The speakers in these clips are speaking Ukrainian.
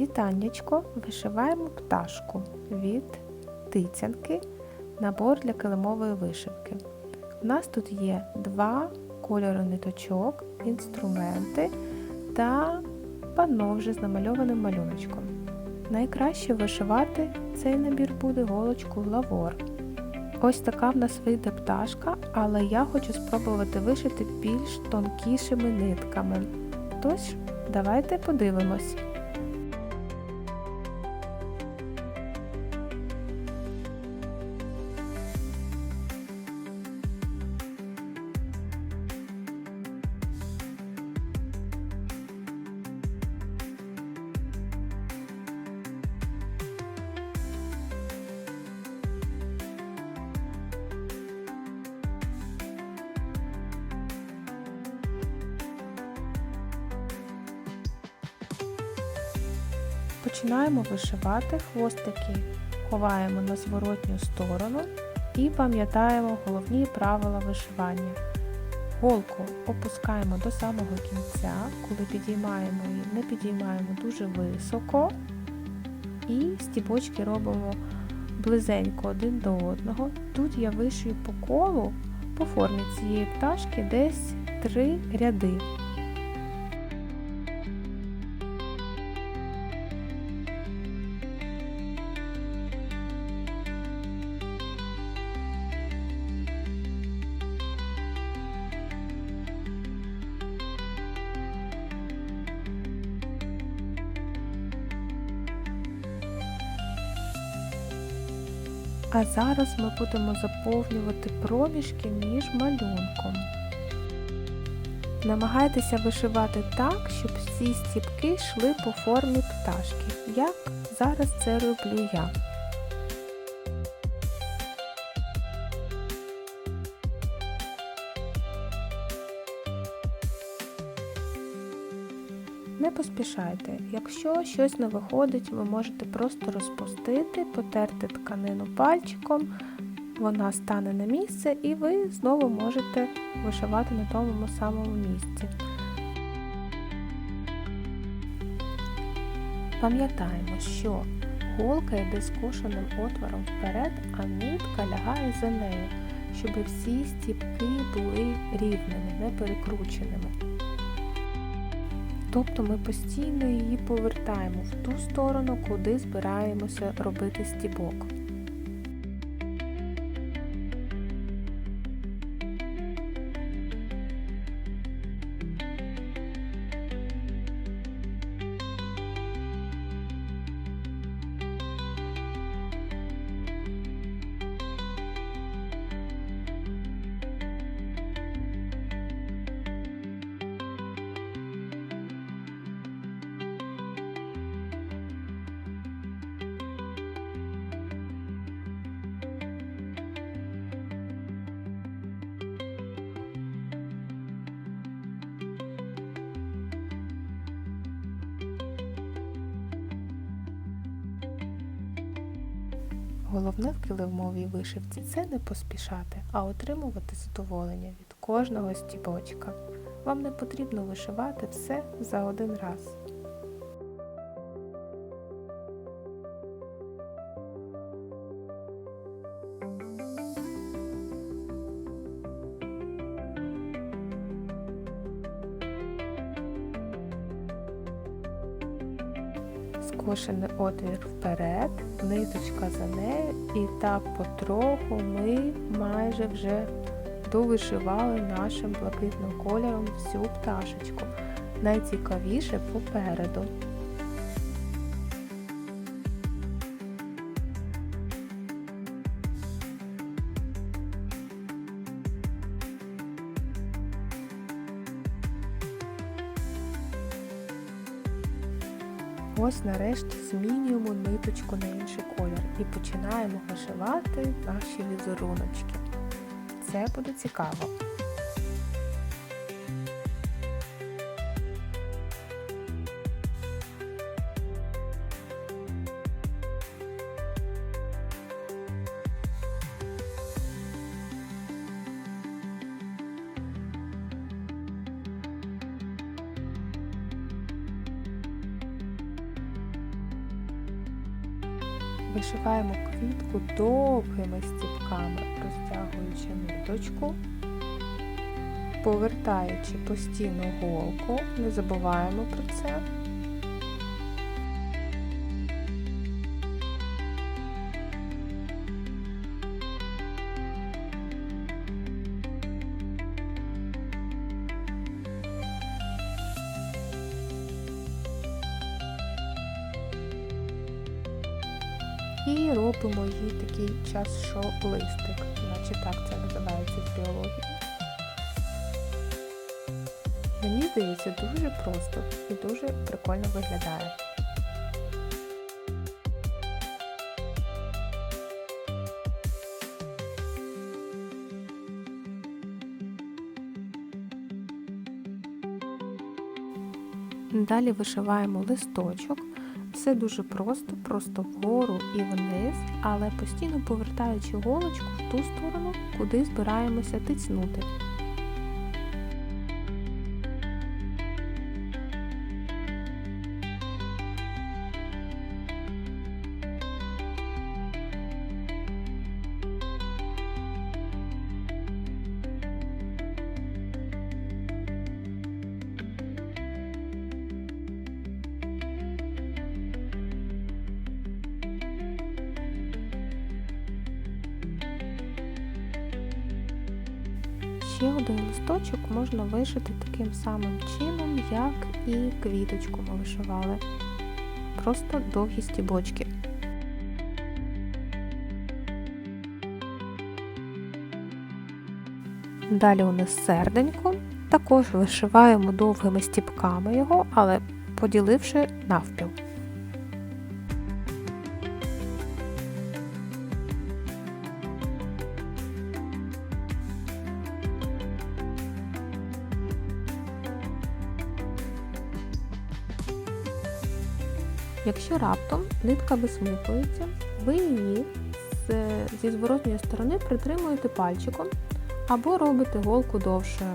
Вітаннячко, вишиваємо пташку від тицянки, набор для килимової вишивки. У нас тут є два кольори ниточок, інструменти та панно вже з намальованим малюночком. Найкраще вишивати цей набір буде голочку лавор. Ось така в нас вийде пташка, але я хочу спробувати вишити більш тонкішими нитками. Тож, давайте подивимось. Починаємо вишивати хвостики, ховаємо на зворотню сторону і пам'ятаємо головні правила вишивання. Голку опускаємо до самого кінця, коли підіймаємо її, не підіймаємо дуже високо. І стібочки робимо близенько один до одного. Тут я вишию по колу по формі цієї пташки десь три ряди. А зараз ми будемо заповнювати проміжки між малюнком. Намагайтеся вишивати так, щоб всі стіпки йшли по формі пташки, як зараз це роблю я. Поспішайте. Якщо щось не виходить, ви можете просто розпустити, потерти тканину пальчиком, вона стане на місце і ви знову можете вишивати на тому самому місці. Пам'ятаємо, що голка йде скошеним отвором вперед, а нитка лягає за нею, щоб всі стіпки були рівними, не перекрученими. Тобто ми постійно її повертаємо в ту сторону, куди збираємося робити стібок. Головне в килимовій вишивці це не поспішати, а отримувати задоволення від кожного стібочка. Вам не потрібно вишивати все за один раз. Скошений отвір вперед, ниточка за нею, і так потроху ми майже вже довишивали нашим блакитним кольором всю пташечку. Найцікавіше попереду. Ось нарешті змінюємо ниточку на інший колір і починаємо вишивати наші візеруночки. Це буде цікаво. Вишиваємо квітку довгими стіпками, розтягуючи ниточку, повертаючи постійну голку, не забуваємо про це. І робимо їй такий час, що листик, наче так це називається з біології. Мені здається, дуже просто і дуже прикольно виглядає. Далі вишиваємо листочок. Все дуже просто, просто вгору і вниз, але постійно повертаючи голочку в ту сторону, куди збираємося тицнути. Ще один листочок можна вишити таким самим чином, як і квіточку ми вишивали. Просто довгі стібочки. Далі у нас серденько. Також вишиваємо довгими стіпками його, але поділивши навпіл. Якщо раптом нитка висмикується, ви її зі зворотньої сторони притримуєте пальчиком або робите голку довшою.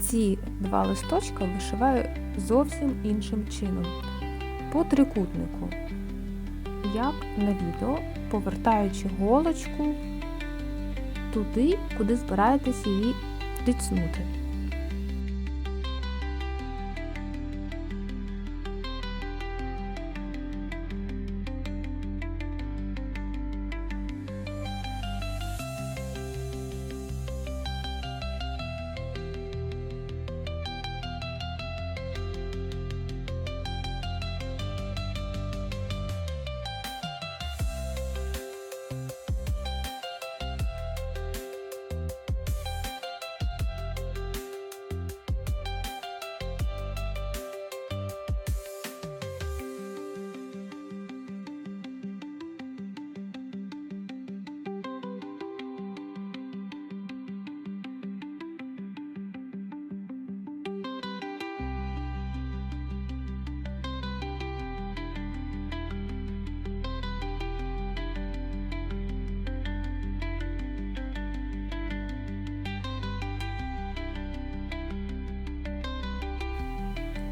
Ці два листочка вишиваю зовсім іншим чином, по трикутнику, як на відео, повертаючи голочку туди, куди збираєтесь її тицнути.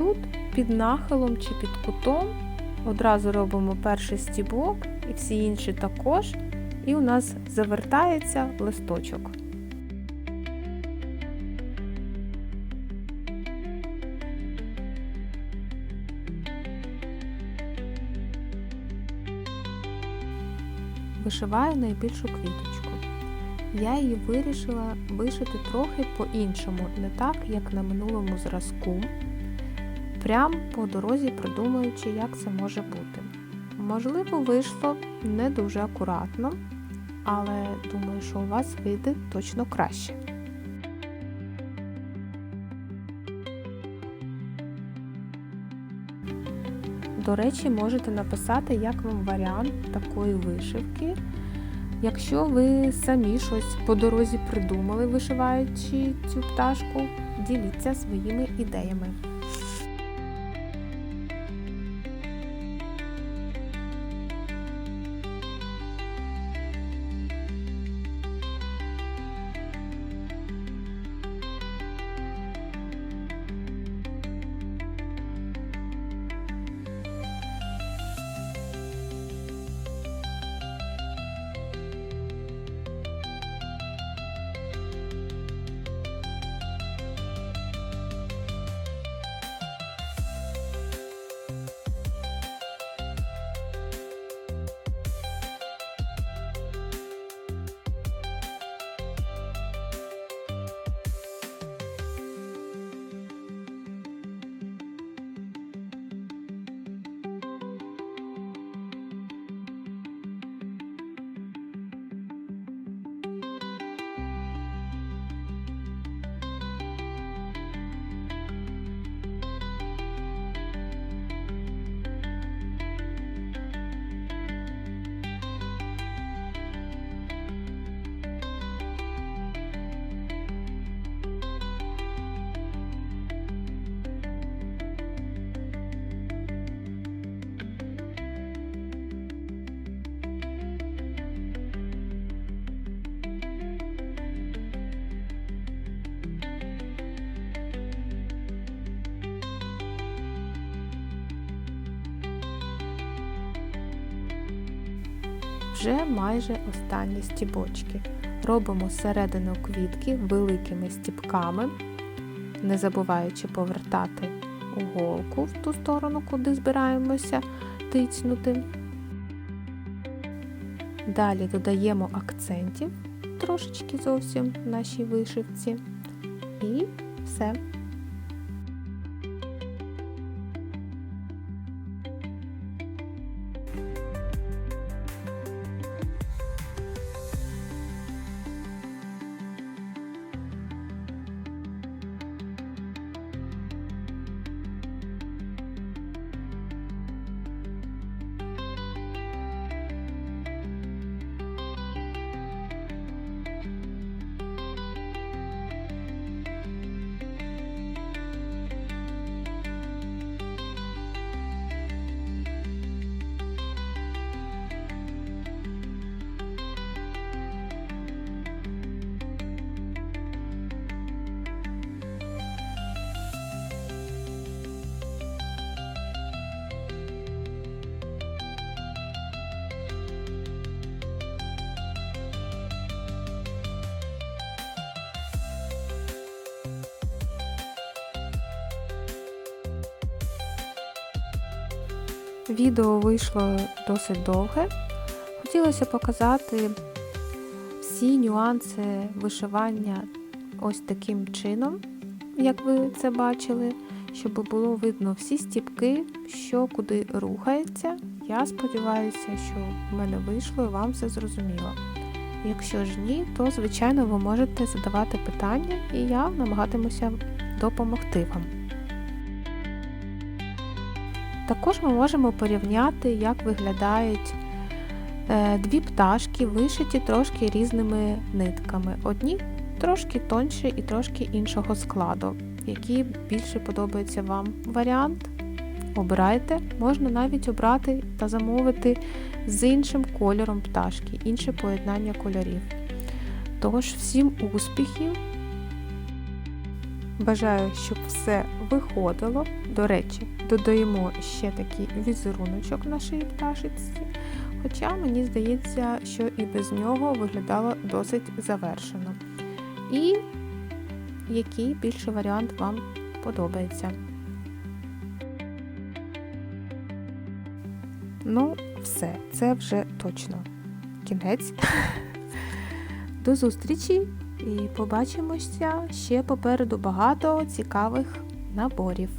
Тут під нахилом чи під кутом одразу робимо перший стібок і всі інші також, і у нас завертається листочок. Вишиваю найбільшу квіточку. Я її вирішила вишити трохи по-іншому, не так, як на минулому зразку, прям по дорозі придумуючи, як це може бути. Можливо, вийшло не дуже акуратно, але думаю, що у вас вийде точно краще. До речі, можете написати, як вам варіант такої вишивки. Якщо ви самі щось по дорозі придумали, вишиваючи цю пташку, діліться своїми ідеями. Вже майже останні стібочки. Робимо середину квітки великими стібками, не забуваючи повертати голку в ту сторону, куди збираємося тицнути. Далі додаємо акцентів трошечки зовсім в нашій вишивці. І все. Відео вийшло досить довге. Хотілося показати всі нюанси вишивання ось таким чином, як ви це бачили, щоб було видно всі стіпки, що куди рухається. Я сподіваюся, що в мене вийшло і вам все зрозуміло. Якщо ж ні, то звичайно ви можете задавати питання, і я намагатимуся допомогти вам. Також ми можемо порівняти, як виглядають е, дві пташки, вишиті трошки різними нитками. Одні трошки тонші і трошки іншого складу. Який більше подобається вам варіант? Обирайте, можна навіть обрати та замовити з іншим кольором пташки, інше поєднання кольорів. Тож, всім успіхів! Бажаю, щоб все виходило. До речі, додаємо ще такий візеруночок нашій пташечці. Хоча мені здається, що і без нього виглядало досить завершено. І який більше варіант вам подобається. Ну, все, це вже точно кінець. До зустрічі і побачимося ще попереду багато цікавих наборів.